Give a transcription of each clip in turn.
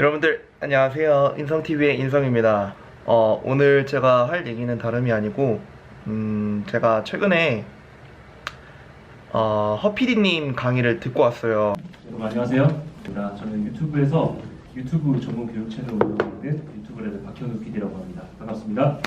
여러분들 안녕하세요 인성TV의 인성입니다 어, 오늘 제가 할 얘기는 다름이 아니고 음, 제가 최근에 어, 허피디님 강의를 듣고 왔어요 여러분 안녕하세요. 저는 유튜브에서 유튜브 전문 교육 채널 운영하고 있는 유튜브레드 박현우 PD라고 합니다. 반갑습니다.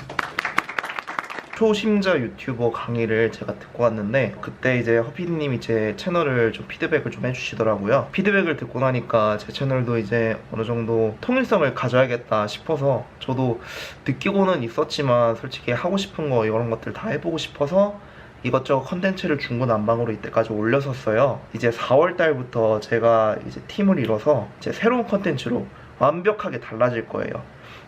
초심자 유튜버 강의를 제가 듣고 왔는데 그때 이제 허피디님이 제 채널을 좀 피드백을 좀 해주시더라고요. 피드백을 듣고 나니까 제 채널도 이제 어느 정도 통일성을 가져야겠다 싶어서 저도 느끼고는 있었지만 솔직히 하고 싶은 거 이런 것들 다 해보고 싶어서 이것저것 컨텐츠를 중구난방으로 이때까지 올렸었어요. 이제 4월 달부터 제가 이제 팀을 이뤄서 제 새로운 컨텐츠로 완벽하게 달라질 거예요.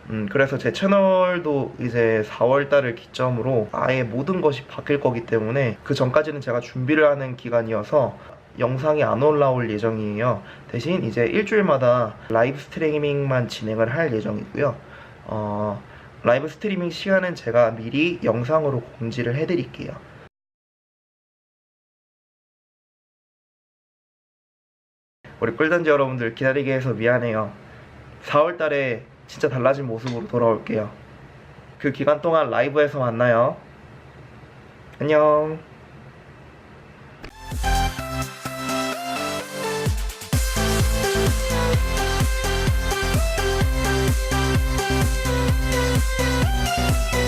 음, 그래서 제 채널도 이제 4월 달을 기점으로 아예 모든 것이 바뀔 거기 때문에 그 전까지는 제가 준비를 하는 기간이어서 영상이 안 올라올 예정이에요. 대신 이제 일주일마다 라이브 스트리밍만 진행을 할 예정이고요. 어, 라이브 스트리밍 시간은 제가 미리 영상으로 공지를 해드릴게요. 우리 꿀단지 여러분들 기다리게 해서 미안해요. 4월 달에 진짜 달라진 모습으로 돌아올게요. 그 기간 동안 라이브에서 만나요. 안녕.